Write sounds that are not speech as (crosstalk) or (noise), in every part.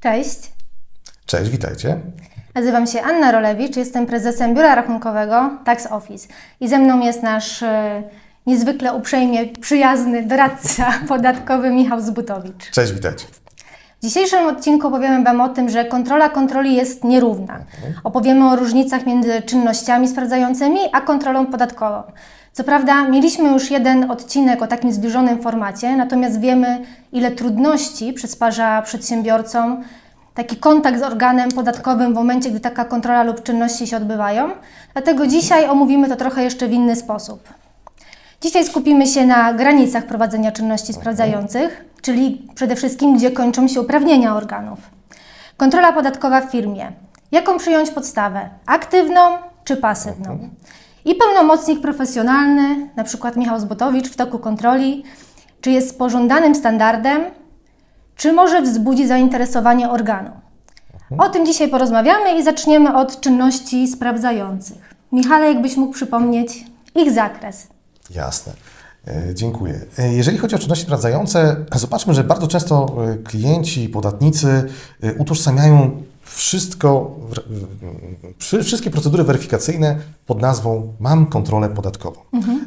Cześć, Cześć, witajcie. nazywam się Anna Rolewicz, jestem prezesem Biura Rachunkowego Tax Office i ze mną jest nasz e, niezwykle uprzejmie przyjazny doradca (laughs) podatkowy Michał Zbutowicz. Cześć, witajcie. W dzisiejszym odcinku opowiemy Wam o tym, że kontrola kontroli jest nierówna. Opowiemy o różnicach między czynnościami sprawdzającymi a kontrolą podatkową. Co prawda, mieliśmy już jeden odcinek o takim zbliżonym formacie, natomiast wiemy, ile trudności przysparza przedsiębiorcom taki kontakt z organem podatkowym w momencie, gdy taka kontrola lub czynności się odbywają. Dlatego dzisiaj omówimy to trochę jeszcze w inny sposób. Dzisiaj skupimy się na granicach prowadzenia czynności sprawdzających, czyli przede wszystkim, gdzie kończą się uprawnienia organów. Kontrola podatkowa w firmie. Jaką przyjąć podstawę? Aktywną czy pasywną? I pełnomocnik profesjonalny, na przykład Michał Zbotowicz w toku kontroli, czy jest pożądanym standardem, czy może wzbudzi zainteresowanie organu. O tym dzisiaj porozmawiamy i zaczniemy od czynności sprawdzających. Michale, jakbyś mógł przypomnieć ich zakres. Jasne. E, Dziękuję. E, Jeżeli chodzi o czynności sprawdzające, zobaczmy, że bardzo często e, klienci, podatnicy utożsamiają wszystko, wszystkie procedury weryfikacyjne pod nazwą mam kontrolę podatkową.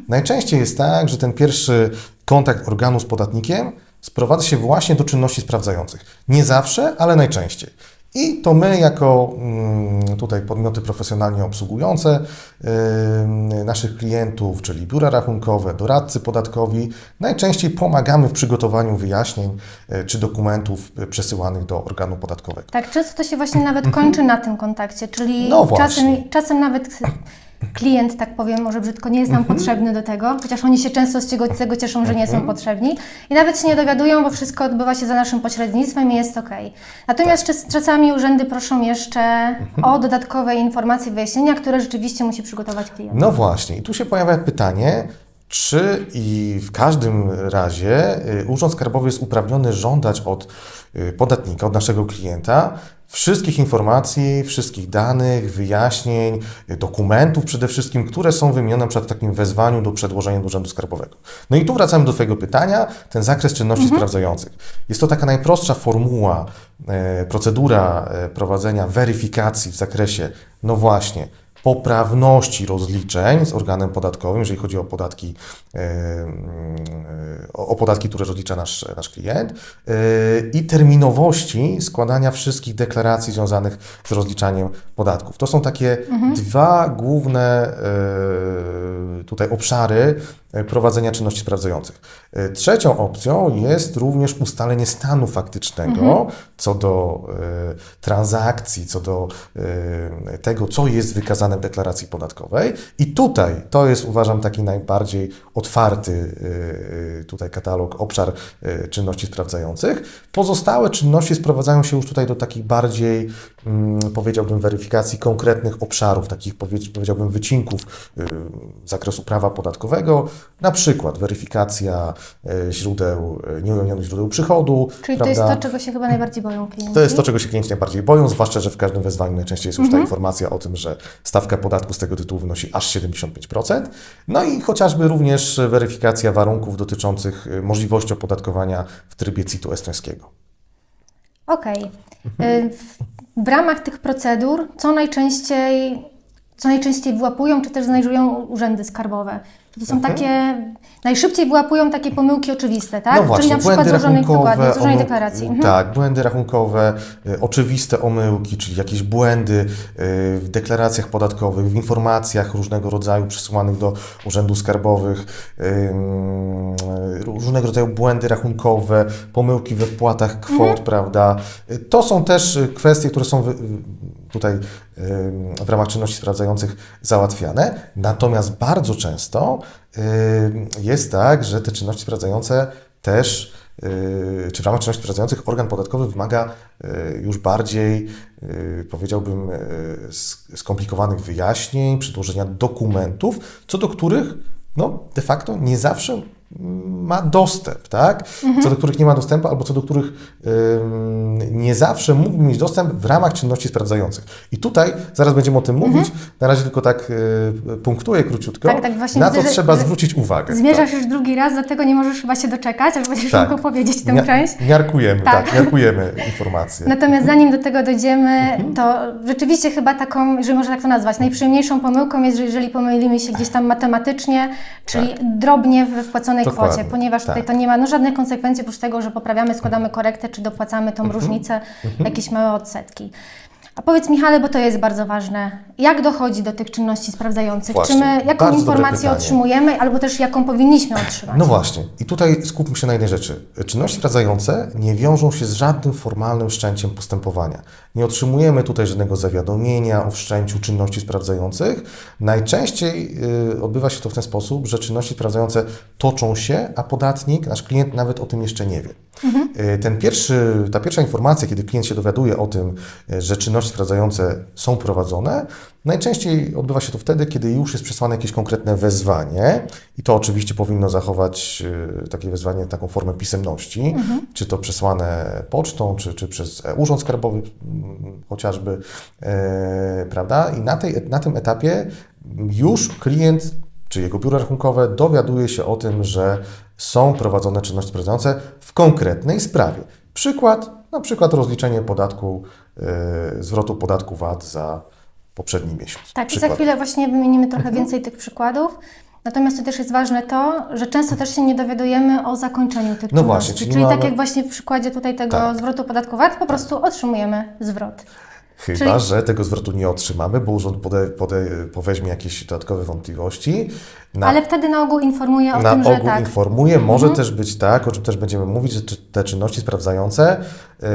Najczęściej jest tak, że ten pierwszy kontakt organu z podatnikiem sprowadza się właśnie do czynności sprawdzających. Nie zawsze, ale najczęściej. I to my, jako mm, tutaj podmioty profesjonalnie obsługujące naszych klientów, czyli biura rachunkowe, doradcy podatkowi, najczęściej pomagamy w przygotowaniu wyjaśnień y, czy dokumentów przesyłanych do organu podatkowego. Tak, często to się właśnie nawet kończy na tym kontakcie, czyli. No czasem, czasem nawet klient, tak powiem, może brzydko, nie jest nam Mhm. potrzebny do tego, chociaż oni się często z tego, cieszą, że nie są potrzebni i nawet się nie dowiadują, bo wszystko odbywa się za naszym pośrednictwem i jest ok. Natomiast czas- czasami urzędy proszą jeszcze Mhm. o dodatkowe informacje, wyjaśnienia, które rzeczywiście musi przygotować klient. No właśnie, i tu się pojawia pytanie, czy i w każdym razie y, Urząd Skarbowy jest uprawniony żądać od y, podatnika, od naszego klienta wszystkich informacji, wszystkich danych, wyjaśnień, dokumentów przede wszystkim, które są wymienione przed takim wezwaniu do przedłożenia do Urzędu Skarbowego. No i tu wracamy do Twojego pytania, ten zakres czynności sprawdzających. Jest to taka najprostsza formuła, e, procedura e, prowadzenia weryfikacji w zakresie, no właśnie, poprawności rozliczeń z organem podatkowym, jeżeli chodzi o podatki, e, e, o podatki, które rozlicza nasz, nasz klient e, i terminowości składania wszystkich deklaracji związanych z rozliczaniem podatków. To są takie dwa główne tutaj obszary prowadzenia czynności sprawdzających. E, Trzecią opcją jest również ustalenie stanu faktycznego co do e, transakcji, co do e, tego, co jest wykazane w deklaracji podatkowej. I tutaj to jest, uważam, taki najbardziej otwarty e, tutaj katalog, obszar e, czynności sprawdzających. Pozostałe czynności sprowadzają się już tutaj do takich bardziej, powiedziałbym, weryfikacji konkretnych obszarów, takich powiedz- powiedziałbym wycinków y, z zakresu prawa podatkowego, na przykład weryfikacja y, źródeł, y, nieujawnionych źródeł przychodu. Czyli to prawda? jest to, czego się chyba najbardziej boją klienci. To jest to, czego się klienci najbardziej boją, zwłaszcza, że w każdym wezwaniu najczęściej jest już ta informacja o tym, że stawka podatku z tego tytułu wynosi aż 75%. No i chociażby również weryfikacja warunków dotyczących możliwości opodatkowania w trybie CIT-u estońskiego. Okej. Y, W, ramach tych procedur, co najczęściej, co najczęściej wyłapują, czy też znajdują urzędy skarbowe? To są takie, najszybciej wyłapują takie pomyłki oczywiste, tak? No właśnie, Czyli na przykład błędy złożonej, dokładnie, rachunkowe, złożonej deklaracji. Mhm. Tak, błędy rachunkowe, y, oczywiste omyłki, czyli jakieś błędy y, w deklaracjach podatkowych, w informacjach różnego rodzaju przesyłanych do urzędów skarbowych, y, różnego rodzaju błędy rachunkowe, pomyłki we wpłatach kwot, Mhm. prawda? Y, To są też kwestie, które są wy- tutaj w ramach czynności sprawdzających załatwiane. Natomiast bardzo często jest tak, że te czynności sprawdzające też, y, czy w ramach czynności sprawdzających organ podatkowy wymaga y, już bardziej, powiedziałbym, sk- skomplikowanych wyjaśnień, przedłożenia dokumentów, co do których no, de facto nie zawsze ma dostęp, tak? Co do których nie ma dostępu, albo co do których nie zawsze mógł mieć dostęp w ramach czynności sprawdzających. I tutaj zaraz będziemy o tym mówić. Na razie tylko tak y, punktuję króciutko. Tak, tak, właśnie na widzę, to że- trzeba że zwrócić uwagę. Zmierzasz już drugi raz, dlatego nie możesz chyba się doczekać, aż będziesz Tak. mógł powiedzieć tę Mia- część. Miarkujemy, tak. Tak. miarkujemy informacje. Natomiast zanim do tego dojdziemy, Mhm. to rzeczywiście chyba taką, jeżeli można tak to nazwać, najprzyjemniejszą pomyłką jest, że jeżeli pomylimy się gdzieś tam matematycznie, czyli drobnie we wpłaconej Tak. Dokładnie, kwocie, ponieważ tutaj tak. to nie ma no, żadnych konsekwencji oprócz tego, że poprawiamy, składamy korektę, czy dopłacamy tą Mhm. różnicę, jakieś małe odsetki. A powiedz Michale, bo to jest bardzo ważne, jak dochodzi do tych czynności sprawdzających? Właśnie, czy my jaką bardzo dobre informację pytanie. otrzymujemy, albo też jaką powinniśmy otrzymać? No właśnie, i tutaj skupmy się na jednej rzeczy. Czynności sprawdzające nie wiążą się z żadnym formalnym wszczęciem postępowania. Nie otrzymujemy tutaj żadnego zawiadomienia o wszczęciu czynności sprawdzających. Najczęściej y, odbywa się to w ten sposób, że czynności sprawdzające toczą się, a podatnik, nasz klient nawet o tym jeszcze nie wie. Y, Ten pierwszy, ta pierwsza informacja, kiedy klient się dowiaduje o tym, y, że czynności sprawdzające są prowadzone, najczęściej odbywa się to wtedy, kiedy już jest przesłane jakieś konkretne wezwanie i to oczywiście powinno zachować y, takie wezwanie, taką formę pisemności, czy to przesłane pocztą, czy, czy przez e, Urząd Skarbowy chociażby, e, prawda? I na, tej, na tym etapie już klient czy jego biuro rachunkowe dowiaduje się o tym, że są prowadzone czynności sprawdzające w konkretnej sprawie. Przykład, na przykład rozliczenie podatku, e, zwrotu podatku VAT za poprzedni miesiąc. Tak, i za Przykład. chwilę właśnie wymienimy trochę Mhm. więcej tych przykładów. Natomiast to też jest ważne to, że często też się nie dowiadujemy o zakończeniu tych No czynności. właśnie, czyli czyli mamy- tak jak właśnie w przykładzie tutaj tego Tak. zwrotu podatku VAT, po prostu otrzymujemy zwrot. Chyba, Czyli- że tego zwrotu nie otrzymamy, bo urząd pode, pode, poweźmie jakieś dodatkowe wątpliwości. Na, Ale wtedy na ogół informuje o na tym, że ogół tak. informuje. Może też być tak, o czym też będziemy mówić, że te czynności sprawdzające yy,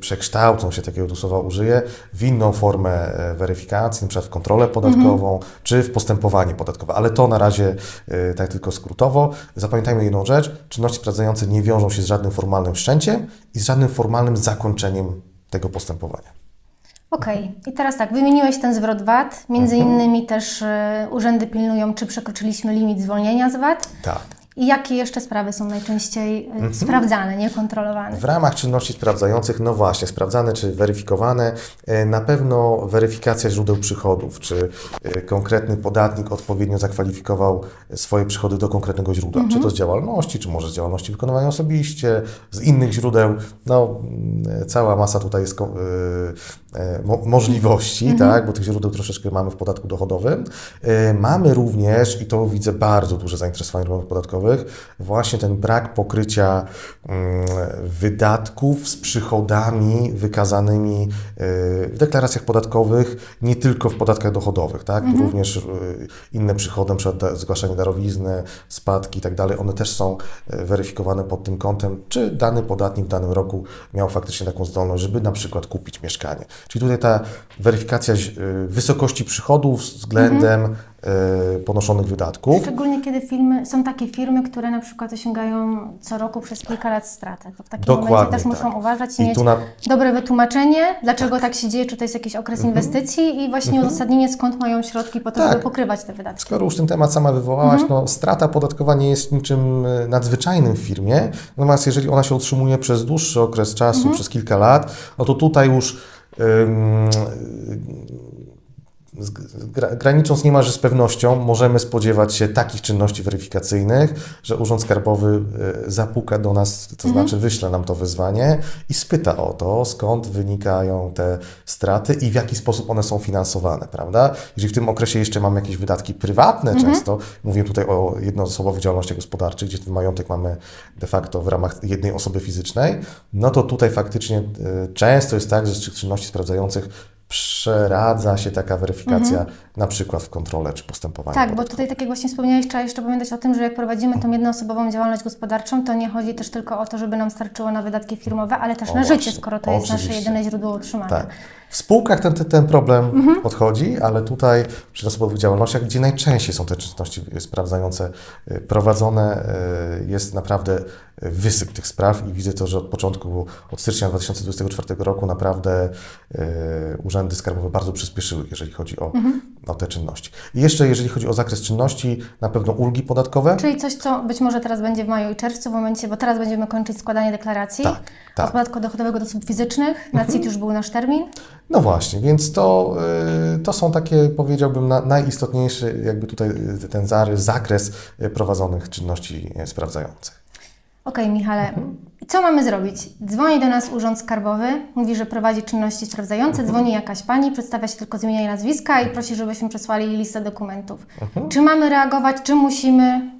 przekształcą się, takiego tu słowa użyję, w inną formę e, weryfikacji, na przykład w kontrolę podatkową, czy w postępowanie podatkowe. Ale to na razie yy, tak tylko skrótowo. Zapamiętajmy jedną rzecz, czynności sprawdzające nie wiążą się z żadnym formalnym wszczęciem i z żadnym formalnym zakończeniem tego postępowania. Okej, i teraz tak, wymieniłeś ten zwrot VAT, między Mhm. innymi też y, urzędy pilnują, czy przekroczyliśmy limit zwolnienia z VAT Tak. i jakie jeszcze sprawy są najczęściej y, Mhm. sprawdzane, niekontrolowane. W ramach czynności sprawdzających, no właśnie, sprawdzane czy weryfikowane, e, na pewno weryfikacja źródeł przychodów, czy e, konkretny podatnik odpowiednio zakwalifikował swoje przychody do konkretnego źródła, czy to z działalności, czy może z działalności wykonywanej osobiście, z innych źródeł. No, cała masa tutaj jest mo- możliwości, tak, bo tych źródeł troszeczkę mamy w podatku dochodowym. E, Mamy również, i to widzę bardzo duże zainteresowanie organów podatkowych, właśnie ten brak pokrycia mm, wydatków z przychodami wykazanymi e, w deklaracjach podatkowych, nie tylko w podatkach dochodowych, tak? Tu również e, inne przychody, np. zgłaszanie darowizny, spadki i tak dalej, one też są e, weryfikowane pod tym kątem, czy dany podatnik w danym roku miał faktycznie taką zdolność, żeby na przykład kupić mieszkanie. Czyli tutaj ta weryfikacja e, wysokości przychodów względem e, ponoszonych wydatków. Szczególnie kiedy firmy, są takie firmy, które na przykład osiągają co roku przez kilka lat stratę. To w takim Dokładnie momencie też muszą tak. uważać i I mieć na, dobre wytłumaczenie, dlaczego tak. się dzieje, czy to jest jakiś okres inwestycji i właśnie uzasadnienie, skąd mają środki po to, Tak. żeby pokrywać te wydatki. Skoro już ten temat sama wywołałaś, no strata podatkowa nie jest niczym e, nadzwyczajnym w firmie, natomiast jeżeli ona się utrzymuje przez dłuższy okres czasu, przez kilka lat, no to tutaj już Um. Granicząc niemalże z pewnością, możemy spodziewać się takich czynności weryfikacyjnych, że Urząd Skarbowy e, zapuka do nas, to znaczy wyśle nam to wyzwanie i spyta o to, skąd wynikają te straty i w jaki sposób one są finansowane, prawda? Jeżeli w tym okresie jeszcze mamy jakieś wydatki prywatne często, mówię tutaj o jednoosobowych działalnościach gospodarczych, gdzie ten majątek mamy de facto w ramach jednej osoby fizycznej, no to tutaj faktycznie e, często jest tak, że z tych czynności sprawdzających przeradza się taka weryfikacja na przykład w kontrolę czy postępowanie. Tak, bo tutaj, tak jak właśnie wspomniałeś, trzeba jeszcze pamiętać o tym, że jak prowadzimy tą jednoosobową działalność gospodarczą, to nie chodzi też tylko o to, żeby nam starczyło na wydatki firmowe, ale też O, na życie, skoro to jest nasze Oczywiście. jedyne źródło utrzymania. Tak. W spółkach ten, ten, problem Mhm. odchodzi, ale tutaj przy osobowych działalnościach, gdzie najczęściej są te czynności sprawdzające y, prowadzone, y, jest naprawdę wysyp tych spraw i widzę to, że od początku, od stycznia 2024 roku naprawdę y, urzędy skarbowe bardzo przyspieszyły, jeżeli chodzi o, o te czynności. I jeszcze jeżeli chodzi o zakres czynności, na pewno ulgi podatkowe. Czyli coś, co być może teraz będzie w maju i czerwcu, w momencie, bo teraz będziemy kończyć składanie deklaracji. Tak, tak. Od podatku dochodowego do osób fizycznych. Na CIT już był nasz termin. No właśnie, więc to, y, to są takie, powiedziałbym, na, najistotniejszy jakby tutaj y, ten zarys, zakres prowadzonych czynności sprawdzających. Okej, Michale. Mhm. Co mamy zrobić? Dzwoni do nas Urząd Skarbowy, mówi, że prowadzi czynności sprawdzające, Mhm. dzwoni jakaś pani, przedstawia się tylko z imienia i nazwiska i prosi, żebyśmy przesłali listę dokumentów. Mhm. Czy mamy reagować, czy musimy?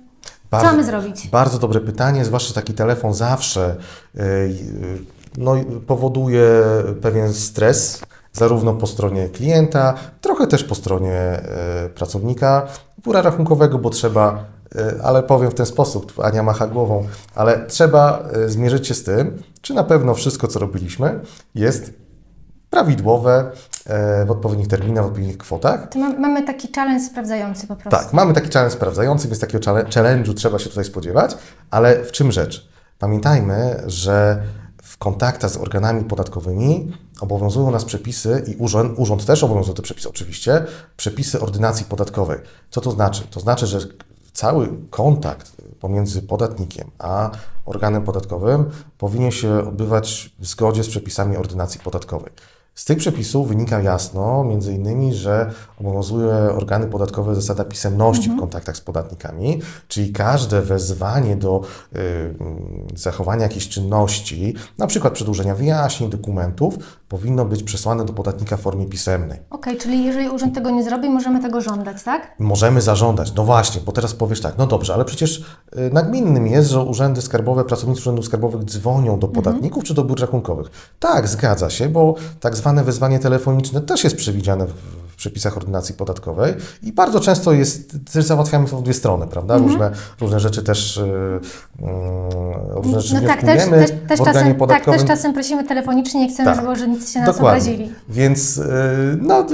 Co mamy zrobić? Bardzo dobre pytanie, zwłaszcza taki telefon zawsze y, y, no, powoduje pewien stres, zarówno po stronie klienta, trochę też po stronie y, pracownika biura rachunkowego, bo trzeba, ale powiem w ten sposób, Ania macha głową, ale trzeba y, zmierzyć się z tym, czy na pewno wszystko, co robiliśmy, jest prawidłowe y, w odpowiednich terminach, w odpowiednich kwotach. To ma, mamy taki challenge sprawdzający po prostu. Tak, mamy taki challenge sprawdzający, więc takiego challenge'u trzeba się tutaj spodziewać, ale w czym rzecz? Pamiętajmy, że w kontaktach z organami podatkowymi obowiązują nas przepisy i urząd, urząd też obowiązuje te przepisy oczywiście, przepisy ordynacji podatkowej. Co to znaczy? To znaczy, że cały kontakt pomiędzy podatnikiem a organem podatkowym powinien się odbywać w zgodzie z przepisami ordynacji podatkowej. Z tych przepisów wynika jasno, między innymi, że obowiązuje organy podatkowe zasada pisemności w kontaktach z podatnikami, czyli każde wezwanie do y, zachowania jakiejś czynności, na przykład przedłużenia wyjaśnień, dokumentów, powinno być przesłane do podatnika w formie pisemnej. Okej, czyli jeżeli urząd tego nie zrobi, możemy tego żądać, tak? Możemy zażądać, no właśnie, bo teraz powiesz tak, no dobrze, ale przecież y, nagminnym jest, że urzędy skarbowe, pracownicy urzędów skarbowych dzwonią do podatników czy do biur rachunkowych. Tak, zgadza się, bo tak zwane wezwanie telefoniczne też jest przewidziane w przepisach ordynacji podatkowej i bardzo często jest, też załatwiamy to w dwie strony, prawda? Różne, różne rzeczy też, y, y, różne rzeczy No tak, też, też, też, czasem, tak, też czasem prosimy telefonicznie, nie chcemy, Tak. żeby urzędnicy się na nas Dokładnie. obrazili. Więc y, no,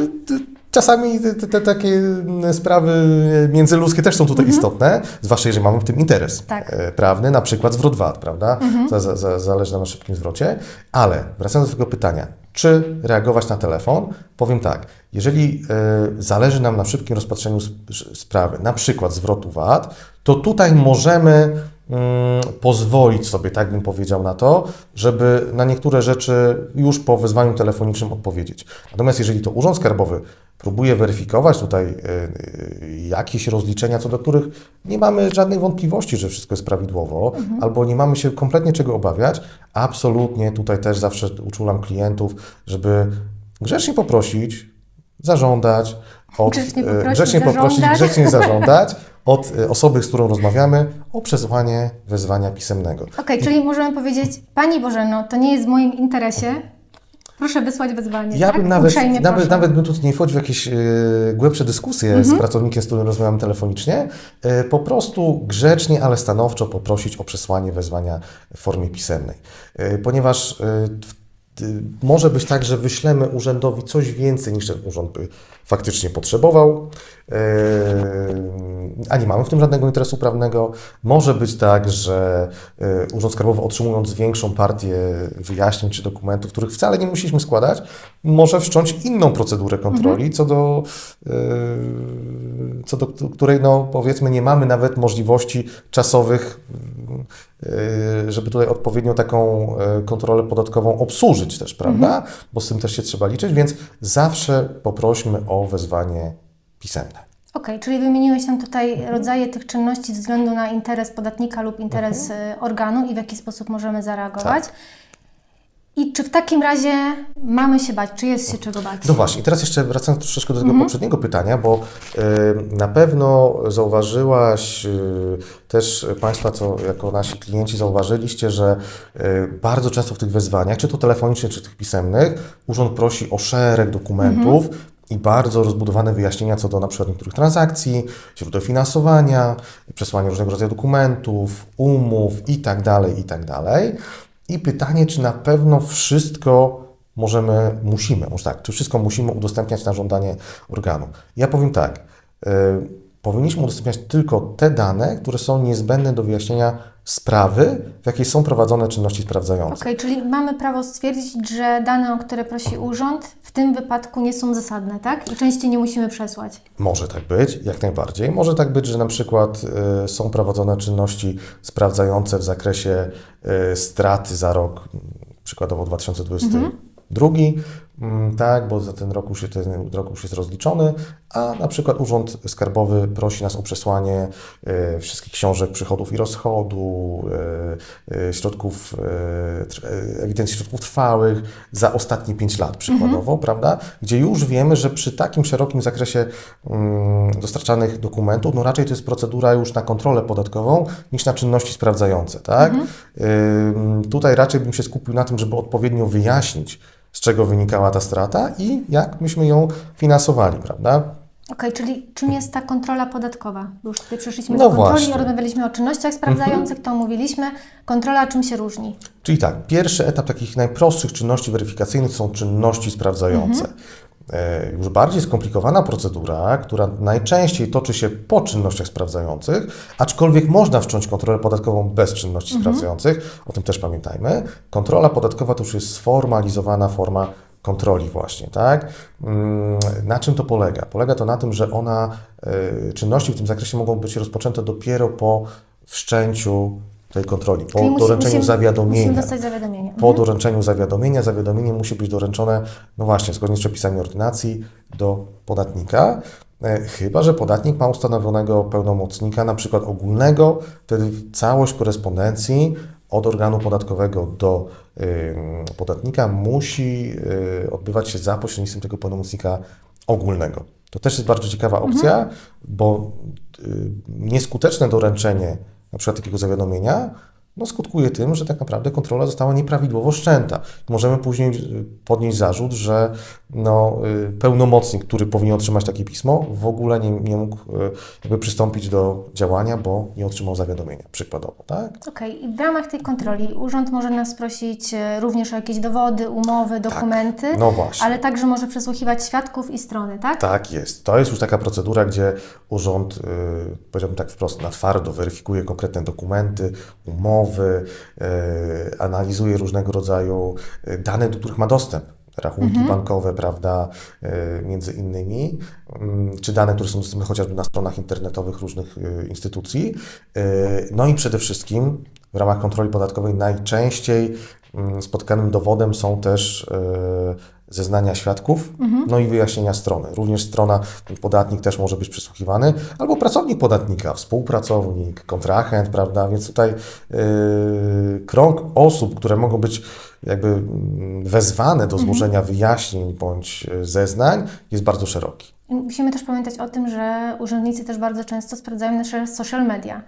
czasami te, te, takie mm, sprawy międzyludzkie też są tutaj istotne, zwłaszcza jeżeli mamy w tym interes Tak. e, prawny, na przykład zwrot VAT, prawda? Za, za, za, zależy nam na szybkim zwrocie. Ale wracając do tego pytania, czy reagować na telefon? Powiem tak, jeżeli e, zależy nam na szybkim rozpatrzeniu sp- sprawy, na przykład zwrotu VAT, to tutaj możemy pozwolić sobie, tak bym powiedział na to, żeby na niektóre rzeczy już po wezwaniu telefonicznym odpowiedzieć. Natomiast jeżeli to Urząd Skarbowy próbuje weryfikować tutaj y, y, jakieś rozliczenia, co do których nie mamy żadnych wątpliwości, że wszystko jest prawidłowo, albo nie mamy się kompletnie czego obawiać, absolutnie tutaj też zawsze uczulam klientów, żeby grzecznie poprosić, zażądać, od, Grzecznie y, poprosić, grzecznie poprosić, zażądać. grzecznie (laughs) zażądać od y, osoby, z którą rozmawiamy, o przesłanie wezwania pisemnego. Okej, czyli możemy powiedzieć, Pani Bożeno, to nie jest w moim interesie, proszę wysłać wezwanie, Ja tak? bym nawet, Uprzejmie nawet, proszę. nawet bym tutaj nie wchodził w jakieś e, głębsze dyskusje z pracownikiem, z którym rozmawiam telefonicznie. E, po prostu grzecznie, ale stanowczo poprosić o przesłanie wezwania w formie pisemnej. E, ponieważ e, w- y, może być tak, że wyślemy urzędowi coś więcej niż ten urząd by faktycznie potrzebował, e, a nie mamy w tym żadnego interesu prawnego. Może być tak, że e, Urząd Skarbowy otrzymując większą partię wyjaśnień czy dokumentów, których wcale nie musieliśmy składać, może wszcząć inną procedurę kontroli, co do, e, co do której no, powiedzmy nie mamy nawet możliwości czasowych, żeby tutaj odpowiednio taką kontrolę podatkową obsłużyć też, prawda? Bo z tym też się trzeba liczyć, więc zawsze poprośmy o wezwanie pisemne. Okej, czyli wymieniłeś nam tutaj rodzaje tych czynności ze względu na interes podatnika lub interes Mhm. y, organu i w jaki sposób możemy zareagować. Tak. I czy w takim razie mamy się bać, czy jest się czego bać? No właśnie, i teraz jeszcze wracając troszeczkę do tego poprzedniego pytania, bo y, na pewno zauważyłaś y, też Państwa, co jako nasi klienci zauważyliście, że y, bardzo często w tych wezwaniach, czy to telefonicznych, czy tych pisemnych, urząd prosi o szereg dokumentów. I bardzo rozbudowane wyjaśnienia co do na przykład niektórych transakcji, źródeł finansowania, przesłania różnego rodzaju dokumentów, umów i tak dalej, i tak. I pytanie, czy na pewno wszystko możemy, musimy, może tak, czy wszystko musimy udostępniać na żądanie organu. Ja powiem tak, y, powinniśmy udostępniać tylko te dane, które są niezbędne do wyjaśnienia sprawy, w jakiej są prowadzone czynności sprawdzające. Okej, czyli mamy prawo stwierdzić, że dane, o które prosi urząd, w tym wypadku nie są zasadne, tak? I częściej nie musimy przesłać. Może tak być, jak najbardziej. Może tak być, że na przykład y, są prowadzone czynności sprawdzające w zakresie y, straty za rok, przykładowo 2022, mm, tak, bo za ten rok już, jest- ten rok już jest rozliczony, a na przykład Urząd Skarbowy prosi nas o przesłanie y, wszystkich książek przychodów i rozchodu, y, y, środków, ewidencji środków trwałych za ostatnie 5 lat przykładowo, prawda? Gdzie już wiemy, że przy takim szerokim zakresie mm, dostarczanych dokumentów, no raczej to jest procedura już na kontrolę podatkową niż na czynności sprawdzające, tak? Ym, tutaj raczej bym się skupił na tym, żeby odpowiednio wyjaśnić, z czego wynikała ta strata i jak myśmy ją finansowali, prawda? Okej, czyli czym jest ta kontrola podatkowa? Już tutaj przeszliśmy No do kontroli, właśnie. rozmawialiśmy o czynnościach sprawdzających, to omówiliśmy. Kontrola czym się różni? Czyli tak, pierwszy etap takich najprostszych czynności weryfikacyjnych są czynności sprawdzające. E, Już bardziej skomplikowana procedura, która najczęściej toczy się po czynnościach sprawdzających, aczkolwiek można wszcząć kontrolę podatkową bez czynności sprawdzających, o tym też pamiętajmy. Kontrola podatkowa to już jest sformalizowana forma kontroli właśnie, tak? Mm, Na czym to polega? Polega to na tym, że ona, e, czynności w tym zakresie mogą być rozpoczęte dopiero po wszczęciu tej kontroli, po Czyli doręczeniu musimy- zawiadomienia. Musimy dostać zawiadomienie. Po doręczeniu zawiadomienia, zawiadomienie musi być doręczone, no właśnie, zgodnie z przepisami ordynacji do podatnika. E, Chyba, że podatnik ma ustanowionego pełnomocnika, na przykład ogólnego, wtedy całość korespondencji od organu podatkowego do ym, podatnika musi y, odbywać się za pośrednictwem tego pełnomocnika ogólnego. To też jest bardzo ciekawa opcja, bo y, nieskuteczne doręczenie na przykład takiego zawiadomienia no, skutkuje tym, że tak naprawdę kontrola została nieprawidłowo wszczęta. Możemy później y, podnieść zarzut, że no, y, pełnomocnik, który powinien otrzymać takie pismo, w ogóle nie, nie mógł y, jakby przystąpić do działania, bo nie otrzymał zawiadomienia, przykładowo, tak? Okej, i w ramach tej kontroli urząd może nas prosić również o jakieś dowody, umowy, dokumenty, No właśnie. ale także może przesłuchiwać świadków i strony, tak? Tak jest. To jest już taka procedura, gdzie urząd, powiedziałbym tak wprost, na twardo weryfikuje konkretne dokumenty, umowy, y, analizuje różnego rodzaju y, dane, do których ma dostęp. Rachunki bankowe, prawda, y, między innymi, mm, czy dane, które są dostępne chociażby na stronach internetowych różnych instytucji. No i przede wszystkim w ramach kontroli podatkowej najczęściej mm, spotkanym dowodem są też zeznania świadków, no i wyjaśnienia strony. Również strona, podatnik też może być przesłuchiwany, albo pracownik podatnika, współpracownik, kontrahent, prawda? Więc tutaj y, krąg osób, które mogą być jakby mm, wezwane do złożenia wyjaśnień bądź y, zeznań jest bardzo szeroki. Musimy też pamiętać o tym, że urzędnicy też bardzo często sprawdzają nasze social media,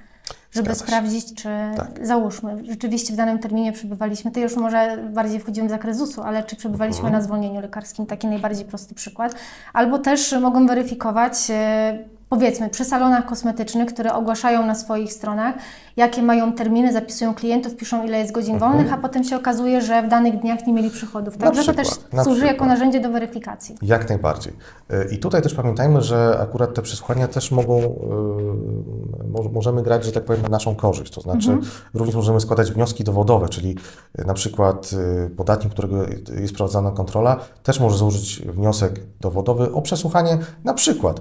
żeby sprawdzić, czy Tak. załóżmy, rzeczywiście w danym terminie przebywaliśmy, to już może bardziej wchodzimy w zakres ZUS-u, ale czy przebywaliśmy Mhm. na zwolnieniu lekarskim, taki najbardziej prosty przykład. Albo też mogą weryfikować, e, powiedzmy, przy salonach kosmetycznych, które ogłaszają na swoich stronach, jakie mają terminy, zapisują klientów, piszą ile jest godzin wolnych, a potem się okazuje, że w danych dniach nie mieli przychodów. Mhm. Także to też na służy jako przykład. narzędzie do weryfikacji. Jak najbardziej. Y, I tutaj też pamiętajmy, że akurat te przesłania też mogą, y, mo- możemy grać, że tak powiem, na naszą korzyść. To znaczy, również możemy składać wnioski dowodowe, czyli y, na przykład y, podatnik, którego jest prowadzona kontrola, też może złożyć wniosek dowodowy o przesłuchanie na przykład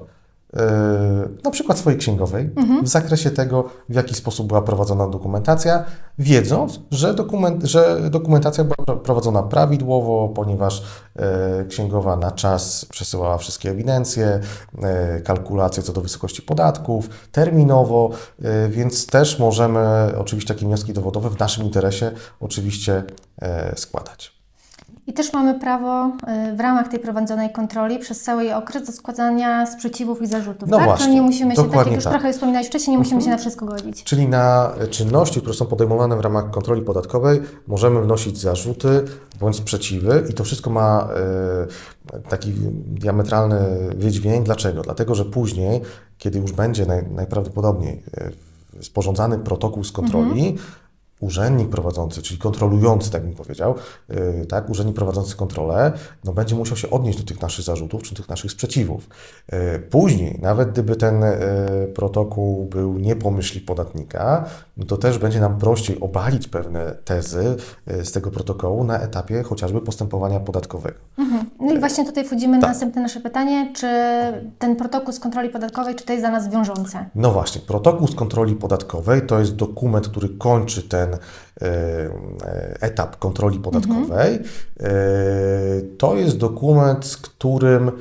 na przykład swojej księgowej w zakresie tego, w jaki sposób była prowadzona dokumentacja, wiedząc, że, dokument, że dokumentacja była pro- prowadzona prawidłowo, ponieważ e, księgowa na czas przesyłała wszystkie ewidencje, e, kalkulacje co do wysokości podatków, terminowo, e, więc też możemy oczywiście takie wnioski dowodowe w naszym interesie oczywiście e, składać. I też mamy prawo y, w ramach tej prowadzonej kontroli przez cały jej okres do składania sprzeciwów i zarzutów. No tak? właśnie, Że nie musimy się, tak jak już tak. Mhm. trochę wspominałeś wcześniej, nie musimy się na wszystko godzić. Czyli na czynności, które są podejmowane w ramach kontroli podatkowej, możemy wnosić zarzuty bądź sprzeciwy i to wszystko ma e, taki diametralny wydźwięk. Dlaczego? Dlatego, że później, kiedy już będzie naj, najprawdopodobniej e, sporządzany protokół z kontroli, urzędnik prowadzący, czyli kontrolujący, tak bym powiedział, yy, tak, urzędnik prowadzący kontrolę, no będzie musiał się odnieść do tych naszych zarzutów, czy tych naszych sprzeciwów. Yy, Później, nawet gdyby ten yy, protokół był nie po myśli podatnika, no to też będzie nam prościej obalić pewne tezy yy, z tego protokołu na etapie chociażby postępowania podatkowego. No i właśnie tutaj wchodzimy na Tak. następne nasze pytanie, czy ten protokół z kontroli podatkowej, czy to jest dla nas wiążące? No właśnie, protokół z kontroli podatkowej to jest dokument, który kończy ten e, e, etap kontroli podatkowej. E, To jest dokument, z którym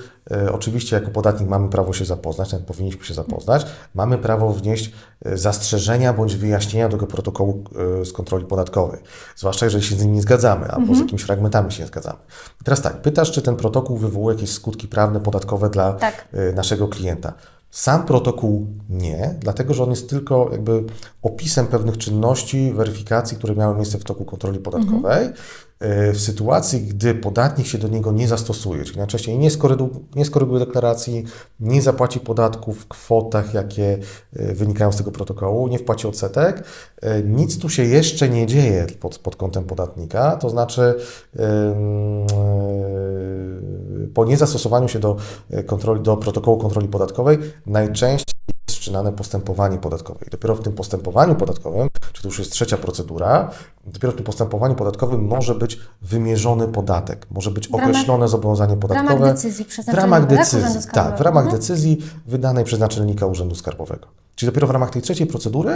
oczywiście jako podatnik mamy prawo się zapoznać, tak powinniśmy się zapoznać. Mamy prawo wnieść zastrzeżenia bądź wyjaśnienia do tego protokołu z kontroli podatkowej. Zwłaszcza jeżeli się z nim nie zgadzamy, albo z jakimiś fragmentami się nie zgadzamy. I teraz tak, pytasz, czy ten protokół wywołuje jakieś skutki prawne, podatkowe dla Tak. naszego klienta. Sam protokół nie, dlatego że on jest tylko jakby opisem pewnych czynności, weryfikacji, które miały miejsce w toku kontroli podatkowej. E, W sytuacji, gdy podatnik się do niego nie zastosuje, czyli najczęściej nie skoryguje, nie skoryguje deklaracji, nie zapłaci podatków w kwotach, jakie e, wynikają z tego protokołu, nie wpłaci odsetek, e, nic tu się jeszcze nie dzieje pod, pod kątem podatnika, to znaczy e, po niezastosowaniu się do, e, kontroli, do protokołu kontroli podatkowej najczęściej jest wszczynane postępowanie podatkowe. I dopiero w tym postępowaniu podatkowym, czy to już jest trzecia procedura, dopiero w tym postępowaniu podatkowym może być wymierzony podatek, może być ramach- określone zobowiązanie W podatkowe. ramach decyzji przez W ramach tak? decyzji, Skarbowego. tak, w ramach Mhm. decyzji wydanej przez naczelnika Urzędu Skarbowego. Czyli dopiero w ramach tej trzeciej procedury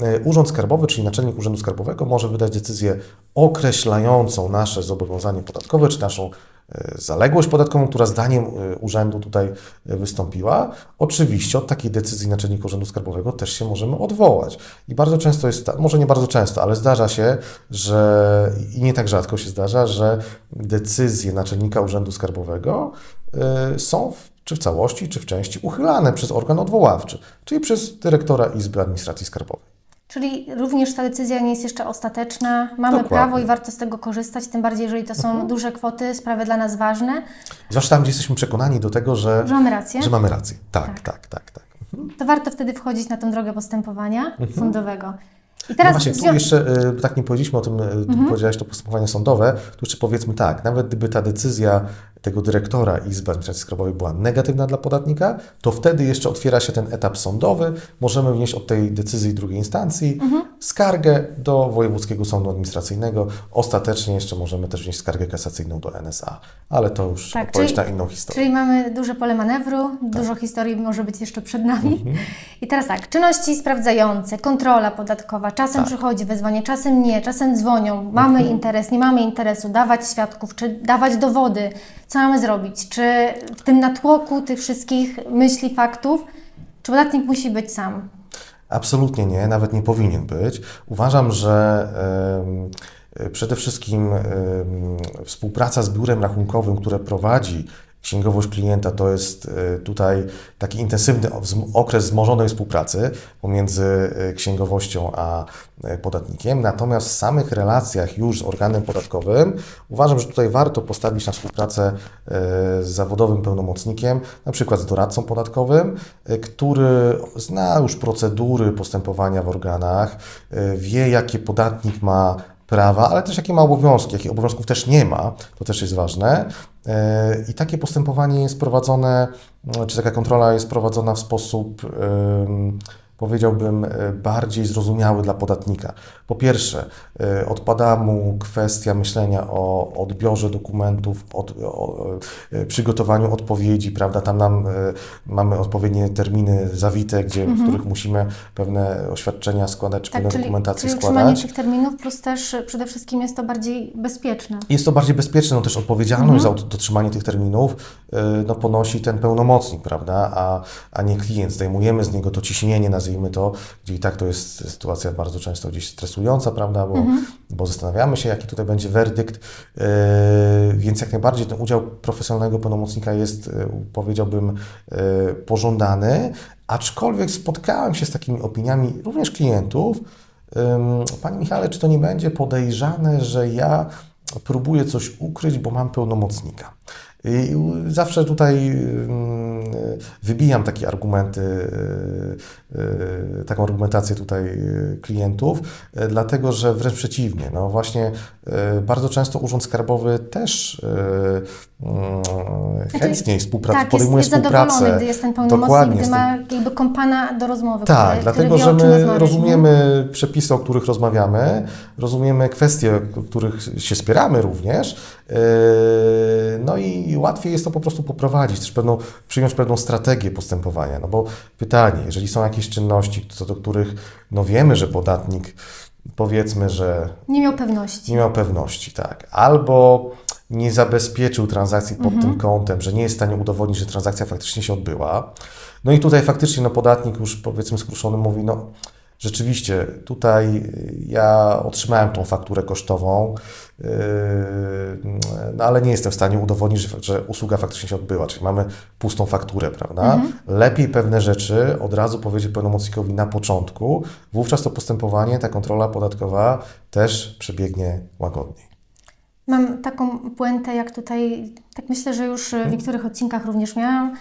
e, Urząd Skarbowy, czyli naczelnik Urzędu Skarbowego może wydać decyzję określającą nasze zobowiązanie podatkowe, czy naszą zaległość podatkową, która zdaniem e, urzędu tutaj e, wystąpiła. Oczywiście od takiej decyzji naczelnika Urzędu Skarbowego też się możemy odwołać. I bardzo często jest, może nie bardzo często, ale zdarza się, że i nie tak rzadko się zdarza, że decyzje naczelnika Urzędu Skarbowego e, są w, czy w całości, czy w części uchylane przez organ odwoławczy, czyli przez dyrektora Izby Administracji Skarbowej. Czyli również ta decyzja nie jest jeszcze ostateczna. Mamy Dokładnie. prawo i warto z tego korzystać, tym bardziej, jeżeli to są Mhm. duże kwoty, sprawy dla nas ważne, Zwłaszcza tam, gdzie jesteśmy przekonani do tego, że, że mamy rację. że mamy rację. Tak, tak, tak, tak. To warto wtedy wchodzić na tą drogę postępowania sądowego. I No teraz właśnie, tu jeszcze, e, tak nie powiedzieliśmy o tym, e, tu powiedziałeś to postępowanie sądowe, tu jeszcze powiedzmy tak, nawet gdyby ta decyzja tego dyrektora Izby Administracji Skarbowej była negatywna dla podatnika, to wtedy jeszcze otwiera się ten etap sądowy, możemy wnieść od tej decyzji drugiej instancji skargę do Wojewódzkiego Sądu Administracyjnego, ostatecznie jeszcze możemy też wnieść skargę kasacyjną do NSA, ale to już Tak, odpowiedź czyli- na inną historię. Czyli mamy duże pole manewru, Tak. dużo historii może być jeszcze przed nami. Mhm. I teraz tak, czynności sprawdzające, kontrola podatkowa, czasem Tak. przychodzi wezwanie, czasem nie, czasem dzwonią, mamy Mhm. interes, nie mamy interesu, dawać świadków, czy dawać dowody, co mamy zrobić, czy w tym natłoku tych wszystkich myśli, faktów, czy podatnik musi być sam? Absolutnie nie, nawet nie powinien być. Uważam, że em, przede wszystkim współpraca z biurem rachunkowym, które prowadzi księgowość klienta, to jest e, tutaj taki intensywny okres wzmożonej współpracy pomiędzy e, księgowością a e, podatnikiem. Natomiast w samych relacjach już z organem podatkowym uważam, że tutaj warto postawić na współpracę z zawodowym pełnomocnikiem, na przykład z doradcą podatkowym, który zna już procedury postępowania w organach, wie jakie podatnik ma prawa, ale też jakie ma obowiązki, jakich obowiązków też nie ma, to też jest ważne. E, I takie postępowanie jest prowadzone, czy taka kontrola jest prowadzona w sposób, powiedziałbym, e, bardziej zrozumiały dla podatnika. Po pierwsze, e, odpada mu kwestia myślenia o odbiorze dokumentów, od, o e, przygotowaniu odpowiedzi, prawda? Tam nam mamy odpowiednie terminy zawite, gdzie, w których musimy pewne oświadczenia składać, czy Tak, pewne czyli, dokumentacje czyli składać. tych terminów, plus też przede wszystkim jest to bardziej bezpieczne. Jest to bardziej bezpieczne, no też odpowiedzialność za dotrzymanie tych terminów no, ponosi ten pełnomocnik, prawda, a, a nie klient. Zdejmujemy z niego to ciśnienie, nazwijmy to, gdzie i tak to jest sytuacja bardzo często gdzieś stresująca, prawda, bo, bo zastanawiamy się, jaki tutaj będzie werdykt, y, więc jak najbardziej ten udział profesjonalnego pełnomocnika jest, y, powiedziałbym, y, pożądany, aczkolwiek spotkałem się z takimi opiniami również klientów, Panie Michale, czy to nie będzie podejrzane, że ja próbuję coś ukryć, bo mam pełnomocnika? I zawsze tutaj wybijam takie argumenty, y, y, taką argumentację tutaj y, klientów, dlatego że wręcz przeciwnie, no właśnie bardzo często Urząd Skarbowy też mm, chętniej współpracuje, tak, jest, podejmuje jest zadowolony, współpracę. gdy jest ten pełnomocnik, Dokładnie, gdy ma jakby kompana do rozmowy, tak, który, dlatego który wie, że my rozumiemy przepisy, o których rozmawiamy, rozumiemy kwestie, o których się spieramy również, no i łatwiej jest to po prostu poprowadzić, też pewną, przyjąć pewną strategię postępowania, no bo pytanie, jeżeli są jakieś czynności, co do których no wiemy, że podatnik powiedzmy, że Nie miał pewności. nie miał pewności, tak. Albo nie zabezpieczył transakcji pod tym kątem, że nie jest w stanie udowodnić, że transakcja faktycznie się odbyła. No i tutaj faktycznie no, podatnik już powiedzmy skruszony mówi, no rzeczywiście tutaj y, ja otrzymałem tą fakturę kosztową, yy, no ale nie jestem w stanie udowodnić, że, że usługa faktycznie się odbyła, czyli mamy pustą fakturę, prawda? Lepiej pewne rzeczy od razu powiedzieć pełnomocnikowi na początku, wówczas to postępowanie, ta kontrola podatkowa też przebiegnie łagodniej. Mam taką puentę, jak tutaj, tak myślę, że już w niektórych odcinkach również miałam.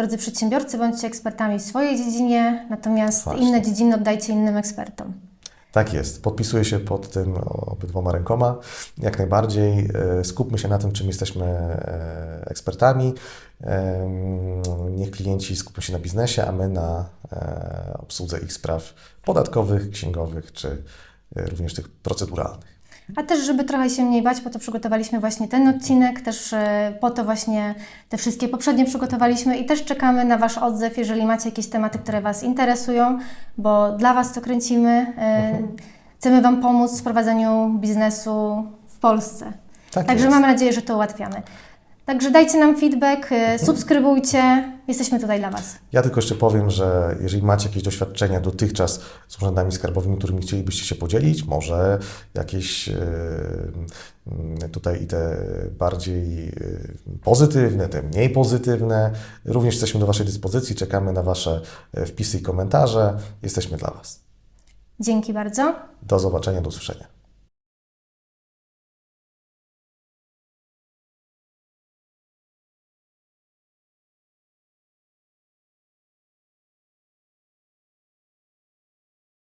Drodzy przedsiębiorcy, bądźcie ekspertami w swojej dziedzinie, natomiast Właśnie. inne dziedziny oddajcie innym ekspertom. Tak jest. Podpisuję się pod tym obydwoma rękoma. Jak najbardziej. E, Skupmy się na tym, czym jesteśmy e, ekspertami. Em, Niech klienci skupią się na biznesie, a my na e, obsłudze ich spraw podatkowych, księgowych, czy e, również tych proceduralnych. A też, żeby trochę się mniej bać, po to przygotowaliśmy właśnie ten odcinek, też e, po to właśnie te wszystkie poprzednie przygotowaliśmy i też czekamy na Wasz odzew, jeżeli macie jakieś tematy, które Was interesują, bo dla Was to kręcimy. e, Chcemy Wam pomóc w prowadzeniu biznesu w Polsce. Tak Także jest. mam nadzieję, że to ułatwiamy. Także dajcie nam feedback, e, subskrybujcie, jesteśmy tutaj dla Was. Ja tylko jeszcze powiem, że jeżeli macie jakieś doświadczenia dotychczas z urzędami skarbowymi, którymi chcielibyście się podzielić, może jakieś e, mm, tutaj i te bardziej e, pozytywne, te mniej pozytywne, również jesteśmy do Waszej dyspozycji, czekamy na Wasze e, wpisy i komentarze. Jesteśmy dla Was. Dzięki bardzo. Do zobaczenia, do usłyszenia.